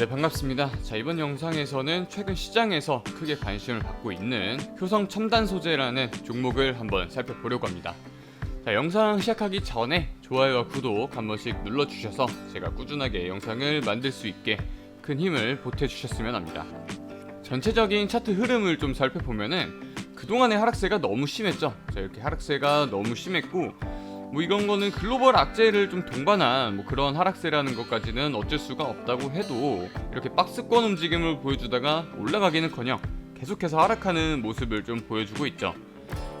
네 반갑습니다. 자 이번 영상에서는 최근 시장에서 크게 관심을 받고 있는 효성 첨단 소재라는 종목을 한번 살펴보려고 합니다. 자 영상 시작하기 전에 좋아요와 구독 한 번씩 눌러주셔서 제가 꾸준하게 영상을 만들 수 있게 큰 힘을 보태주셨으면 합니다. 전체적인 차트 흐름을 좀 살펴보면은 그동안의 하락세가 너무 심했죠. 자 이렇게 하락세가 너무 심했고 뭐 이런 거는 글로벌 악재를 좀 동반한 뭐 그런 하락세라는 것까지는 어쩔 수가 없다고 해도 이렇게 박스권 움직임을 보여주다가 올라가기는커녕 계속해서 하락하는 모습을 좀 보여주고 있죠.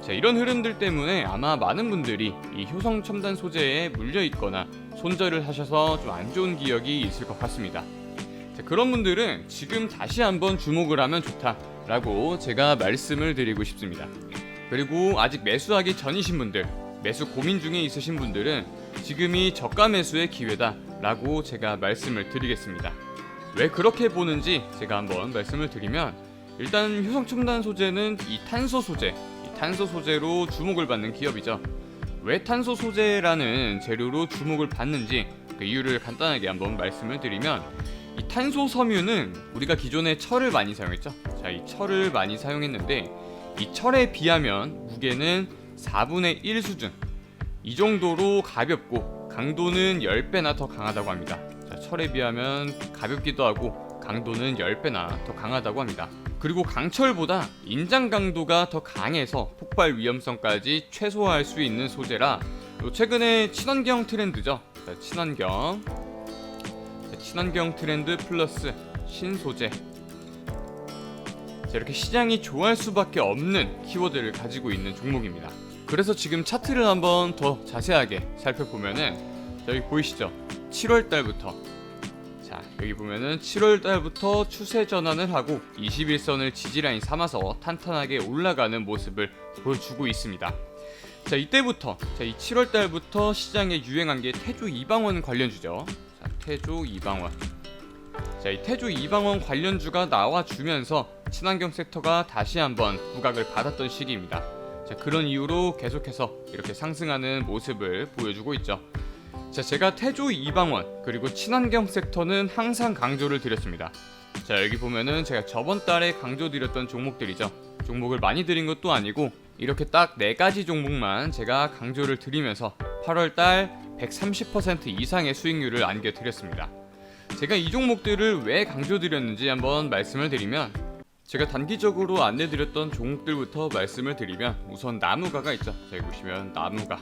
자, 이런 흐름들 때문에 아마 많은 분들이 이 효성 첨단 소재에 물려 있거나 손절을 하셔서 좀 안 좋은 기억이 있을 것 같습니다. 자, 그런 분들은 지금 다시 한번 주목을 하면 좋다라고 제가 말씀을 드리고 싶습니다. 그리고 아직 매수하기 전이신 분들, 매수 고민 중에 있으신 분들은 지금이 저가 매수의 기회다 라고 제가 말씀을 드리겠습니다. 왜 그렇게 보는지 제가 한번 말씀을 드리면 일단 효성 첨단 소재는 이 탄소 소재, 이 탄소 소재로 주목을 받는 기업이죠. 왜 탄소 소재라는 재료로 주목을 받는지 그 이유를 간단하게 한번 말씀을 드리면 이 탄소 섬유는 우리가 기존에 철을 많이 사용했죠. 자, 이 철을 많이 사용했는데 이 철에 비하면 무게는 4분의 1 수준. 이 정도로 가볍고 강도는 10배나 더 강하다고 합니다. 자, 철에 비하면 가볍기도 하고 강도는 10배나 더 강하다고 합니다. 그리고 강철보다 인장 강도가 더 강해서 폭발 위험성까지 최소화할 수 있는 소재라 요 최근에 친환경 트렌드죠. 자, 친환경 자, 친환경 트렌드 플러스 신소재 자, 이렇게 시장이 좋아할 수밖에 없는 키워드를 가지고 있는 종목입니다. 그래서 지금 차트를 한번 더 자세하게 살펴보면은 자, 여기 보이시죠? 7월 달부터 자 여기 보면은 7월 달부터 추세 전환을 하고 21선을 지지라인 삼아서 탄탄하게 올라가는 모습을 보여주고 있습니다. 자 이때부터 자 이 7월 달부터 시장에 유행한 게 태조 이방원 관련주죠. 자 태조 이방원 자 이 태조 이방원 관련주가 나와주면서 친환경 섹터가 다시 한번 부각을 받았던 시기입니다. 자, 그런 이유로 계속해서 이렇게 상승하는 모습을 보여주고 있죠. 자, 제가 태조 이방원 그리고 친환경 섹터는 항상 강조를 드렸습니다. 자, 여기 보면은 제가 저번 달에 강조드렸던 종목들이죠. 종목을 많이 드린 것도 아니고 이렇게 딱 네 가지 종목만 제가 강조를 드리면서 8월 달 130% 이상의 수익률을 안겨드렸습니다. 제가 이 종목들을 왜 강조드렸는지 한번 말씀을 드리면 제가 단기적으로 안내드렸던 종목들부터 말씀을 드리면 우선 나무가가 있죠. 자, 여기 보시면 나무가.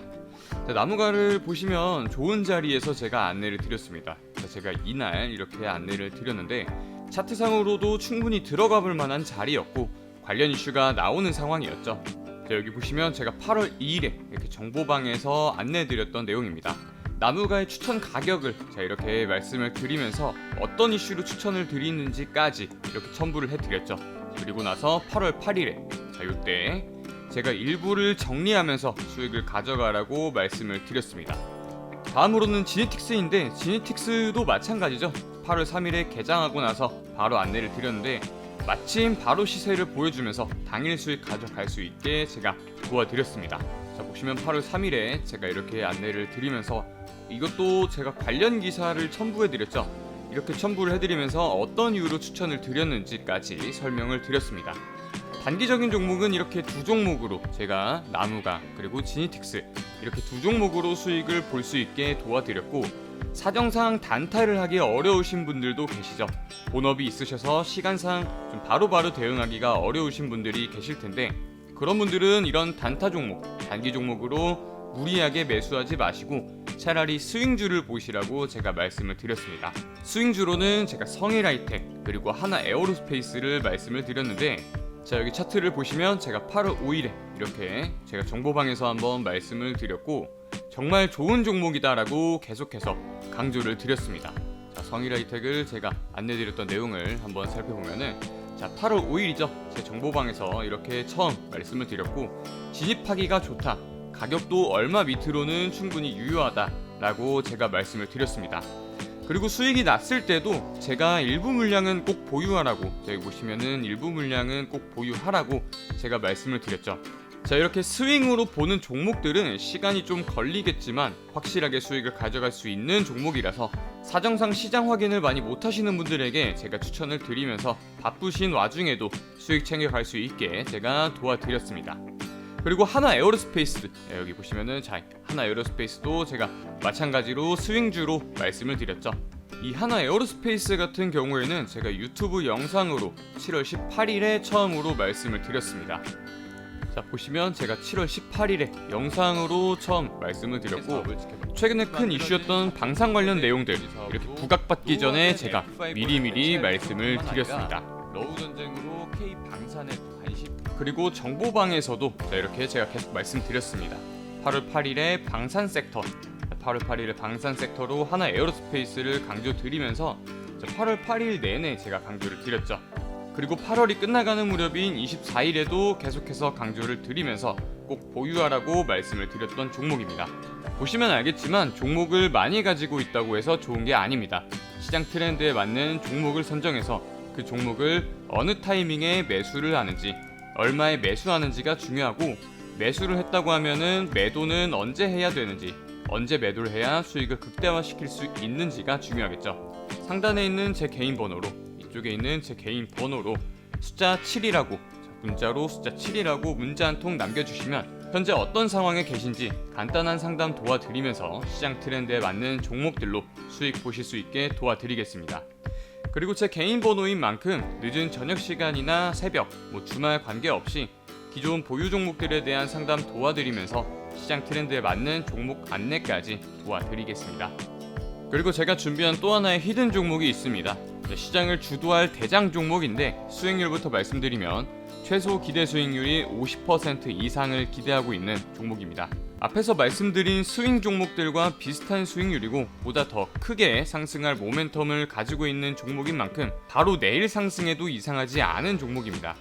자, 나무가를 보시면 좋은 자리에서 제가 안내를 드렸습니다. 자, 제가 이날 이렇게 안내를 드렸는데 차트상으로도 충분히 들어가 볼 만한 자리였고 관련 이슈가 나오는 상황이었죠. 자, 여기 보시면 제가 8월 2일에 이렇게 정보방에서 안내드렸던 내용입니다. 나무가의 추천 가격을 자 이렇게 말씀을 드리면서 어떤 이슈로 추천을 드리는지까지 이렇게 첨부를 해드렸죠. 그리고 나서 8월 8일에 자 이때 제가 일부를 정리하면서 수익을 가져가라고 말씀을 드렸습니다. 다음으로는 지네틱스인데 지네틱스도 마찬가지죠. 8월 3일에 개장하고 나서 바로 안내를 드렸는데 마침 바로 시세를 보여주면서 당일 수익 가져갈 수 있게 제가 도와드렸습니다. 자 보시면 8월 3일에 제가 이렇게 안내를 드리면서 이것도 제가 관련 기사를 첨부해 드렸죠. 이렇게 첨부를 해드리면서 어떤 이유로 추천을 드렸는지까지 설명을 드렸습니다. 단기적인 종목은 이렇게 두 종목으로 제가 나무가 그리고 지니틱스 이렇게 두 종목으로 수익을 볼 수 있게 도와드렸고 사정상 단타를 하기 어려우신 분들도 계시죠. 본업이 있으셔서 시간상 좀 바로바로 대응하기가 어려우신 분들이 계실 텐데 그런 분들은 이런 단타 종목, 단기 종목으로 무리하게 매수하지 마시고 차라리 스윙주를 보시라고 제가 말씀을 드렸습니다. 스윙주로는 제가 성일하이텍 그리고 하나 에어로스페이스를 말씀을 드렸는데 자 여기 차트를 보시면 제가 8월 5일에 이렇게 제가 정보방에서 한번 말씀을 드렸고 정말 좋은 종목이다라고 계속해서 강조를 드렸습니다. 자 성일하이텍을 제가 안내드렸던 내용을 한번 살펴보면은 자 8월 5일이죠. 제 정보방에서 이렇게 처음 말씀을 드렸고 진입하기가 좋다. 가격도 얼마 밑으로는 충분히 유효하다 라고 제가 말씀을 드렸습니다. 그리고 수익이 났을 때도 제가 일부 물량은 꼭 보유하라고 여기 보시면은 일부 물량은 꼭 보유하라고 제가 말씀을 드렸죠. 자 이렇게 스윙으로 보는 종목들은 시간이 좀 걸리겠지만 확실하게 수익을 가져갈 수 있는 종목이라서 사정상 시장 확인을 많이 못하시는 분들에게 제가 추천을 드리면서 바쁘신 와중에도 수익 챙겨갈 수 있게 제가 도와드렸습니다. 그리고 하나 에어로스페이스 네, 여기 보시면은 자 하나 에어로스페이스도 제가 마찬가지로 스윙주로 말씀을 드렸죠. 이 하나 에어로스페이스 같은 경우에는 제가 유튜브 영상으로 7월 18일에 처음으로 말씀을 드렸습니다. 자 보시면 제가 7월 18일에 영상으로 처음 말씀을 드렸고 최근에 큰 이슈였던 방산 관련 내용들 이렇게 부각받기 전에 제가 미리미리 말씀을 드렸습니다. 러우 전쟁으로 K 방산에 관심 그리고 정보방에서도 자, 이렇게 제가 계속 말씀드렸습니다. 8월 8일에 방산 섹터 8월 8일에 방산 섹터로 하나 에어로스페이스를 강조 드리면서 8월 8일 내내 제가 강조를 드렸죠. 그리고 8월이 끝나가는 무렵인 24일에도 계속해서 강조를 드리면서 꼭 보유하라고 말씀을 드렸던 종목입니다. 보시면 알겠지만 종목을 많이 가지고 있다고 해서 좋은 게 아닙니다. 시장 트렌드에 맞는 종목을 선정해서 그 종목을 어느 타이밍에 매수를 하는지, 얼마에 매수하는지가 중요하고 매수를 했다고 하면은 매도는 언제 해야 되는지, 언제 매도를 해야 수익을 극대화시킬 수 있는지가 중요하겠죠. 상단에 있는 제 개인 번호로 이쪽에 있는 제 개인 번호로 숫자 7이라고 문자로 숫자 7이라고 문자 한 통 남겨주시면 현재 어떤 상황에 계신지 간단한 상담 도와드리면서 시장 트렌드에 맞는 종목들로 수익 보실 수 있게 도와드리겠습니다. 그리고 제 개인 번호인 만큼 늦은 저녁 시간이나 새벽, 뭐 주말 관계없이 기존 보유 종목들에 대한 상담 도와드리면서 시장 트렌드에 맞는 종목 안내까지 도와드리겠습니다. 그리고 제가 준비한 또 하나의 히든 종목이 있습니다. 네, 시장을 주도할 대장 종목인데 수익률부터 말씀드리면 최소 기대 수익률이 50% 이상을 기대하고 있는 종목입니다. 앞에서 말씀드린 스윙 종목들과 비슷한 수익률이고 보다 더 크게 상승할 모멘텀을 가지고 있는 종목인 만큼 바로 내일 상승해도 이상하지 않은 종목입니다.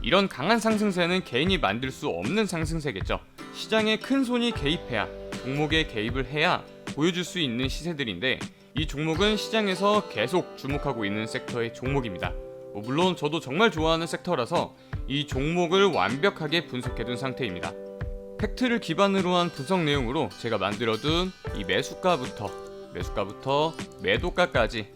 이런 강한 상승세는 개인이 만들 수 없는 상승세겠죠. 시장에 큰 손이 개입해야 종목에 개입을 해야 보여줄 수 있는 시세들인데 이 종목은 시장에서 계속 주목하고 있는 섹터의 종목입니다. 뭐 물론 저도 정말 좋아하는 섹터라서 이 종목을 완벽하게 분석해둔 상태입니다. 팩트를 기반으로 한 분석 내용으로 제가 만들어둔 이 매수가부터 매수가부터 매도가까지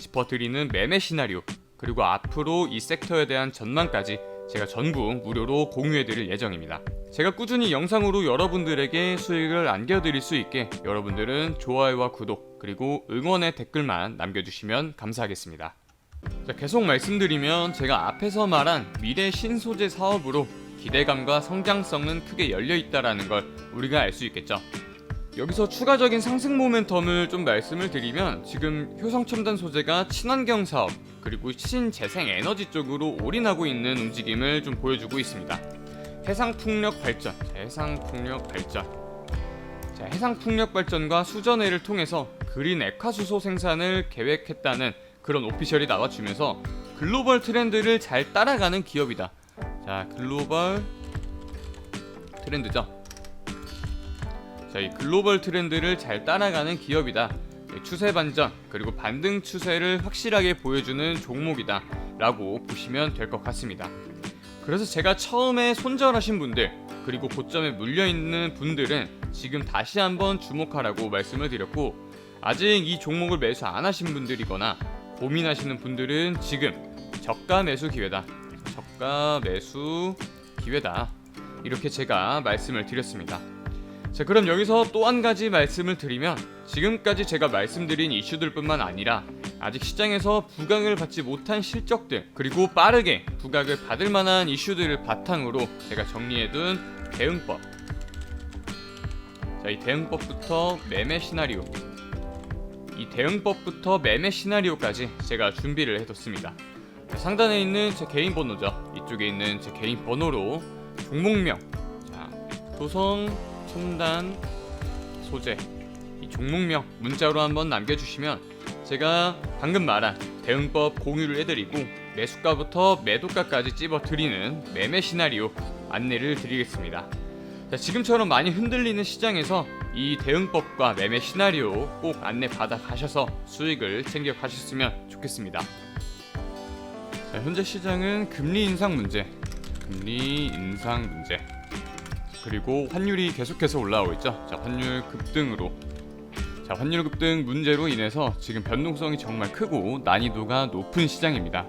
짚어드리는 매매 시나리오 그리고 앞으로 이 섹터에 대한 전망까지 제가 전부 무료로 공유해드릴 예정입니다. 제가 꾸준히 영상으로 여러분들에게 수익을 안겨드릴 수 있게 여러분들은 좋아요와 구독 그리고 응원의 댓글만 남겨주시면 감사하겠습니다. 자, 계속 말씀드리면 제가 앞에서 말한 미래 신소재 사업으로 기대감과 성장성은 크게 열려 있다라는 걸 우리가 알 수 있겠죠. 여기서 추가적인 상승 모멘텀을 좀 말씀을 드리면 지금 효성 첨단 소재가 친환경 사업 그리고 신재생 에너지 쪽으로 올인하고 있는 움직임을 좀 보여주고 있습니다. 해상 풍력 발전, 자, 해상 풍력 발전. 자, 해상 풍력 발전과 수전해를 통해서 그린 액화수소 생산을 계획했다는 그런 오피셜이 나와주면서 글로벌 트렌드를 잘 따라가는 기업이다. 자, 글로벌 트렌드죠. 자, 이 글로벌 트렌드를 잘 따라가는 기업이다. 네, 추세 반전 그리고 반등 추세를 확실하게 보여주는 종목이다 라고 보시면 될 것 같습니다. 그래서 제가 처음에 손절하신 분들 그리고 고점에 물려 있는 분들은 지금 다시 한번 주목하라고 말씀을 드렸고 아직 이 종목을 매수 안 하신 분들이거나 고민하시는 분들은 지금 저가 매수 기회다. 저가 매수 기회다. 이렇게 제가 말씀을 드렸습니다. 자, 그럼 여기서 또 한 가지 말씀을 드리면 지금까지 제가 말씀드린 이슈들 뿐만 아니라 아직 시장에서 부각을 받지 못한 실적들 그리고 빠르게 부각을 받을 만한 이슈들을 바탕으로 제가 정리해둔 대응법. 자, 이 대응법부터 매매 시나리오. 이 대응법부터 매매 시나리오까지 제가 준비를 해뒀습니다. 자, 상단에 있는 제 개인 번호죠. 이쪽에 있는 제 개인 번호로 종목명. 자, 도성 첨단 소재 이 종목명 문자로 한번 남겨주시면 제가 방금 말한 대응법 공유를 해드리고 매수가부터 매도가까지 찝어드리는 매매 시나리오 안내를 드리겠습니다. 자, 지금처럼 많이 흔들리는 시장에서 이 대응법과 매매 시나리오 꼭 안내 받아 가셔서 수익을 챙겨 가셨으면 좋겠습니다. 자, 현재 시장은 금리 인상 문제, 금리 인상 문제. 그리고 환율이 계속해서 올라오고 있죠. 자, 환율 급등으로 자, 환율 급등 문제로 인해서 지금 변동성이 정말 크고 난이도가 높은 시장입니다.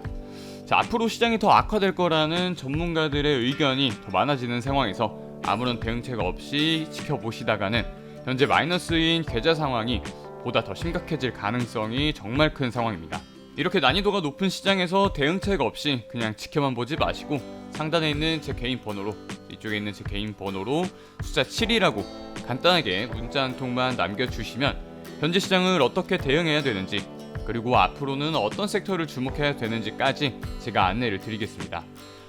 자, 앞으로 시장이 더 악화될 거라는 전문가들의 의견이 더 많아지는 상황에서 아무런 대응책 없이 지켜보시다가는 현재 마이너스인 계좌 상황이 보다 더 심각해질 가능성이 정말 큰 상황입니다. 이렇게 난이도가 높은 시장에서 대응책 없이 그냥 지켜만 보지 마시고 상단에 있는 제 개인 번호로 이쪽에 있는 제 개인 번호로 숫자 7이라고 간단하게 문자 한 통만 남겨주시면 현재 시장을 어떻게 대응해야 되는지 그리고 앞으로는 어떤 섹터를 주목해야 되는지까지 제가 안내를 드리겠습니다.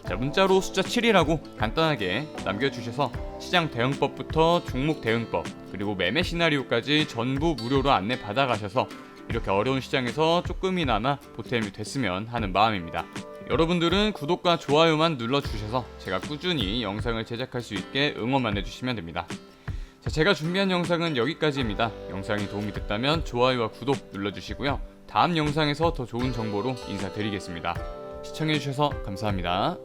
자, 문자로 숫자 7이라고 간단하게 남겨주셔서 시장 대응법부터 종목 대응법 그리고 매매 시나리오까지 전부 무료로 안내 받아가셔서 이렇게 어려운 시장에서 조금이나마 보탬이 됐으면 하는 마음입니다. 여러분들은 구독과 좋아요만 눌러주셔서 제가 꾸준히 영상을 제작할 수 있게 응원만 해주시면 됩니다. 자, 제가 준비한 영상은 여기까지입니다. 영상이 도움이 됐다면 좋아요와 구독 눌러주시고요. 다음 영상에서 더 좋은 정보로 인사드리겠습니다. 시청해주셔서 감사합니다.